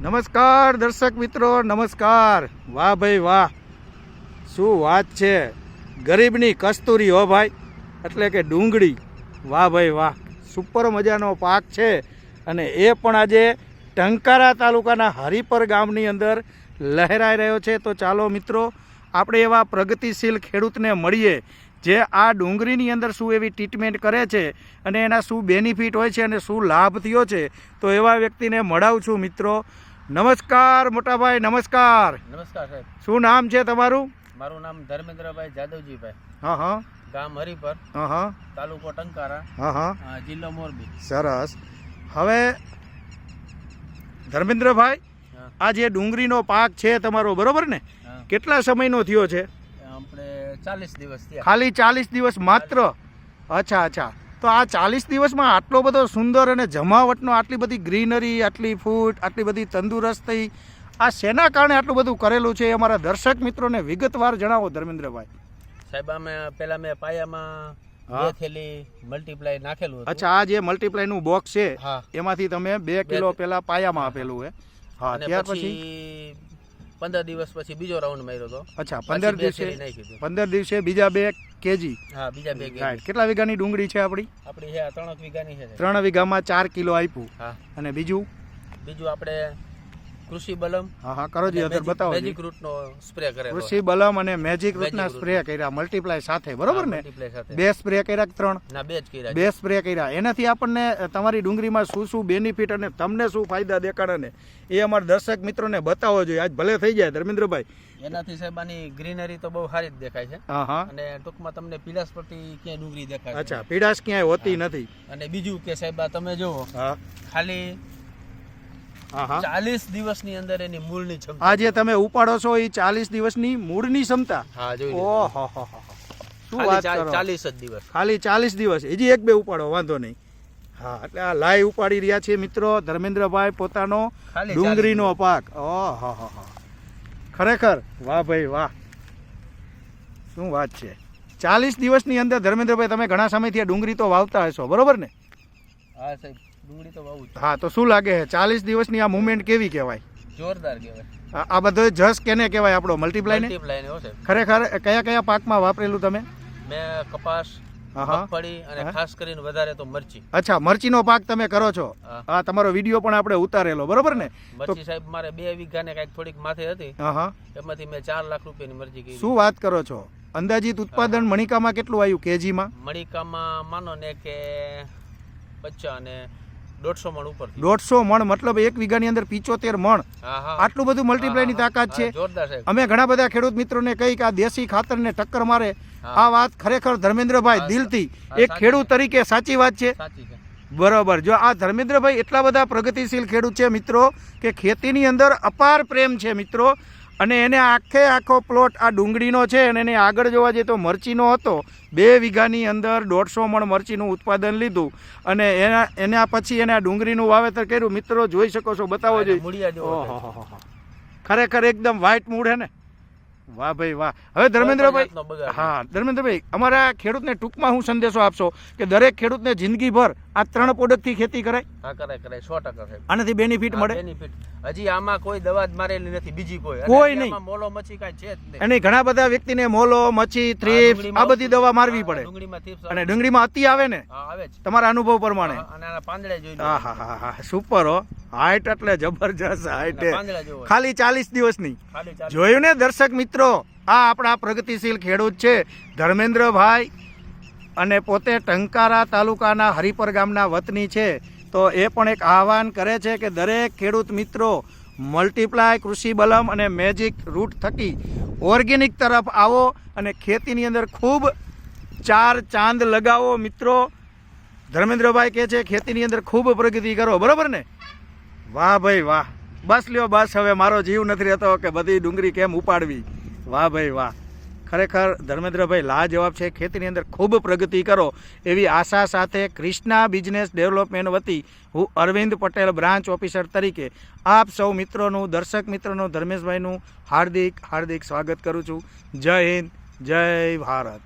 નમસ્કાર દર્શક મિત્રો, નમસ્કાર. વાહ ભાઈ વાહ. શું વાત છે? ગરીબની કસ્તુરી હો ભાઈ. એટલે કે ડુંગળી. વાહ ભાઈ વાહ. સુપર મજાનો પાક છે. અને એ પણ આજે ટંકારા તાલુકાના હરિપર ગામની અંદર લહેરાઈ રહ્યો છે. તો ચાલો મિત્રો, આપણે એવા પ્રગતિશીલ ખેડૂતને મળીએ, જે આ ડુંગળીની અંદર શું એવી ટ્રીટમેન્ટ કરે છે અને એના શું બેનિફિટ હોય છે અને શું લાભ થયો છે. તો એવા વ્યક્તિને મળાવું છું મિત્રો. નમસ્કાર મોટાભાઈ નમસ્કાર. નમસ્કાર સાહેબ. શું નામ છે તમારું? મારું નામ ધર્મેન્દ્રભાઈ જાદવજીભાઈ. હા હા. ગામ હરિપર હા હા. તાલુકો ટંકારા હા હા. જિલ્લો મોરબી. સરસ. હવે ધર્મેન્દ્રભાઈ આ જે ડુંગળીનો પાક છે તમારો બરોબર ને? કેટલા સમયનો થયો છે? આપણે ચાલીસ દિવસ ખાલી ચાલીસ દિવસ માત્ર? અચ્છા અચ્છા. તો આ ચાલીસ દિવસમાં આટલો બધો સુંદર અને જમાવટનો આટલી બધી ગ્રીનરી આટલી ફૂડ આટલી બધી તંદુરસ્તી આ શેના કારણે આટલું બધું કરેલું છે એ અમારા દર્શક મિત્રોને વિગતવાર જણાવો ધર્મેન્દ્રભાઈ. સાહેબ અમે પેલા મેં પાયામાં બે થેલી મલ્ટીપ્લાય નાખેલું અચ્છા આ જે મલ્ટીપ્લાયનું બોક્સ છે એમાંથી તમે બે કિલો પેલા પાયામાં આપેલું હે હા ત્યાર પછી પંદર દિવસ પછી બીજો રાઉન્ડ માર્યો હતો અચ્છા પંદર દિવસે પંદર દિવસે બીજા બે કેજી હા બીજા બે કેજી. કેટલા વીઘાની ડુંગળી છે આપણી? આપણી છે ત્રણ વીઘાની છે. ત્રણ વીઘામાં ચાર કિલો આપ્યું. હા. અને બીજું? બીજું આપણે કૃષિ બલમ હા હા કરો જી અત્યારે બતાવો. મેજિક રૂટનો સ્પ્રે કરેલો કૃષિ બલમ અને મેજિક રૂટના સ્પ્રે કર્યા મલ્ટીપ્લાય સાથે બરોબર ને? બે સ્પ્રે કર્યા કે ત્રણ? ના બે જ કર્યા બે સ્પ્રે કર્યા. એનાથી આપણને તમારી ડુંગળીમાં શું શું બેનિફિટ અને તમને શું ફાયદા દેખાડે ને એ અમારા દર્શક મિત્રોને બતાવવો જોઈએ. આજ ભલે થઈ જાય ધર્મેન્દ્રભાઈ. એનાથી સાહેબ આની ગ્રીનરી તો બહુ સારી જ દેખાય છે. હા હા. અને ટૂંકમાં તમને પીડાશ પ્રતિ ક્યાંય ડુંગળી દેખાય અચ્છા પીડાશ ક્યાંય હોતી નથી. અને બીજું કે સાહેબ તમે જુઓ હા. ખાલી ચાલીસ દિવસની અંદર એની મૂળની ક્ષમતા. આ જે તમે ઉપાડો છો એ ચાલીસ દિવસની મૂળની ક્ષમતા? ઓહો. શું વાત કરો? ચાલીસ જ દિવસ. ખાલી ચાલીસ દિવસ. હજી એક બે ઉપાડો વાંધો નહીં. હા એટલે આ લાઈ ઉપાડી રહ્યા છે મિત્રો ધર્મેન્દ્રભાઈ પોતાનો ડુંગળીનો પાક. ઓહો હો હો. ખરેખર? વાહ ભાઈ વાહ. શું વાત છે? ચાલીસ દિવસની અંદર ધર્મેન્દ્રભાઈ તમે ઘણા સમયથી આ ડુંગળી તો વાવતા હશો બરોબર ને. હા સાહેબ ડુંગળી તો બહુ હા તો શું લાગે છે? ચાલીસ દિવસની આ મુવમેન્ટ કેવી કહેવાય? જોરદાર કહેવાય. આ- બધો જસ કેને કહેવાય આપણો? મલ્ટીપ્લાય મલ્ટીપ્લાય હો સાહેબ. ખરેખર કયા કયા પાકમાં વાપરેલું તમે? મેં કપાસ મગફળી અને ખાસ કરીને વધારે તો મરચી. અચ્છા મરચીનો પાક તમે કરો છો? હા. તમારો વીડિયો પણ આપણે ઉતારેલો બરોબર ને? મરચી સાહેબ મારે બે વીઘા ને કંઈક થોડીક માથે હતી. એમાંથી મેં ચાર લાખ રૂપિયાની મરચી કરી શું વાત કરો છો? અંદાજિત ઉત્પાદન મણિકામાં કેટલું આવ્યું? કેજીમાં? મણિકામાં માનો ને કે અને દોઢસો મણ ઉપર દોઢસો મણ મતલબ એક વીઘાની અંદર પિચોતેર મણ. આટલું બધું મલ્ટીપ્લાયની તાકાત છે. અમે ઘણા બધા ખેડૂત મિત્રોને કહી કે આ દેશી ખાતરને ટક્કર મારે. આ વાત ખરેખર ધર્મેન્દ્રભાઈ દિલથી એક ખેડૂત તરીકે સાચી વાત છે. બરોબર. જો આ ધર્મેન્દ્રભાઈ એટલા બધા પ્રગતિશીલ ખેડૂત છે મિત્રો કે ખેતીની અંદર અપાર પ્રેમ છે મિત્રો. અને એને આખે આખો પ્લોટ આ ડુંગળીનો છે અને એને આગળ જોવા જઈએ તો મરચીનો હતો. બે વીઘાની અંદર દોઢસો મણ મરચીનું ઉત્પાદન લીધું અને એના એના પછી એને આ ડુંગળીનું વાવેતર કર્યું. મિત્રો જોઈ શકો છો બતાવો જોઈએ. ખરેખર એકદમ વ્હાઇટ મૂડ હે ને? વાહ ભાઈ વાહ. હવે ધર્મેન્દ્રભાઈ હા ધર્મેન્દ્રભાઈ અમારા ખેડૂતને ટૂંકમાં હું સંદેશો આપશો કે દરેક ખેડૂતને જિંદગીભર આ ત્રણ પ્રોડક્ટથી ખેતી કરાય. હા કરાય કરાય. સો ટકા સાહેબ. આનાથી બેનિફિટ મળે? બેનિફિટ હજી આમાં કોઈ દવા જ મારેલી નથી બીજી કોઈ. કોઈ નહીં. મોલો મચ્છી કાંઈ છે જ નહીં. અને ઘણા બધા વ્યક્તિને મોલો મચ્છી થ્રીપ્સ આ બધી દવા મારવી પડે. ડુંગળીમાં અને. ડુંગળીમાં અતિ આવે ને? આવે તમારા અનુભવ પ્રમાણે. અને આના પાંદડા જોઈ હા હા હા સુપર હો. હાઈટ એટલે જબરજસ્ત હાઈટ. ખાલી ચાલીસ દિવસની જોયું ને દર્શક મિત્રો આ આપણા પ્રગતિશીલ ખેડૂત છે ધર્મેન્દ્રભાઈ અને પોતે ટંકારા તાલુકાના હરિપર ગામના વતની છે. તો એ પણ એક આહવાન કરે છે કે દરેક ખેડૂત મિત્રો મલ્ટીપ્લાય કૃષિ બલમ અને મેજિક રૂટ થકી ઓર્ગેનિક તરફ આવો અને ખેતીની અંદર ખૂબ ચાર ચાંદ લગાવો મિત્રો. ધર્મેન્દ્રભાઈ કહે છે ખેતીની અંદર ખૂબ પ્રગતિ કરો. બરાબર ને? વાહ ભાઈ વાહ. બસ લ્યો, બસ. હવે મારો જીવ નથી રહેતો કે બધી ડુંગળી કેમ ઉપાડવી? વાહ ભાઈ વાહ. ખરેખર ધર્મેન્દ્રભાઈ, લાજવાબ છે. ખેતીની અંદર ખૂબ પ્રગતિ કરો. એવી આશા સાથે ક્રિષ્ના બિઝનેસ ડેવલપમેન્ટ વતી હું અરવિંદ પટેલ, બ્રાન્ચ ઓફિસર તરીકે આપ સૌ મિત્રોનું, દર્શક મિત્રોનું, ધર્મેશભાઈનું હાર્દિક હાર્દિક સ્વાગત કરું છું. જય હિન્દ, જય ભારત.